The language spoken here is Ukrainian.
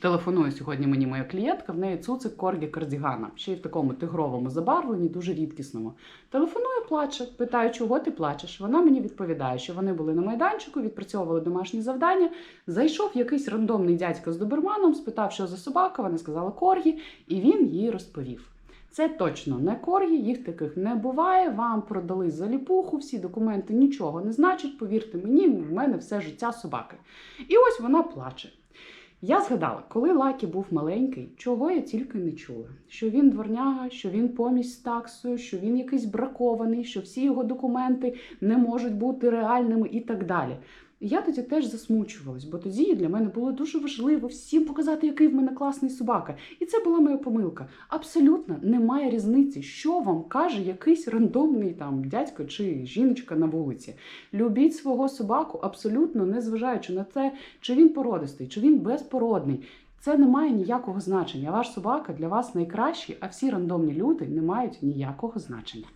Телефонує сьогодні мені моя клієнтка, в неї цуцик коргі кардігана, ще й в такому тигровому забарвленні, дуже рідкісному. Телефонує, плаче, питаю, чого ти плачеш. Вона мені відповідає, що вони були на майданчику, відпрацьовували домашні завдання. Зайшов якийсь рандомний дядько з доберманом, спитав, що за собака. Вона сказала коргі, і він їй розповів. Це точно не коргі, їх таких не буває. Вам продали заліпуху, всі документи нічого не значать. Повірте мені, в мене все життя собаки. І ось вона плаче. Я згадала, коли Лакі був маленький, чого я тільки не чула: що він дворняга, що він помість з таксою, що він якийсь бракований, що всі його документи не можуть бути реальними і так далі. Я тоді теж засмучувалась, бо тоді для мене було дуже важливо всім показати, який в мене класний собака. І це була моя помилка. Абсолютно немає різниці, що вам каже якийсь рандомний там дядько чи жіночка на вулиці. Любіть свого собаку, абсолютно не зважаючи на те, чи він породистий, чи він безпородний. Це не має ніякого значення. Ваш собака для вас найкращий, а всі рандомні люди не мають ніякого значення.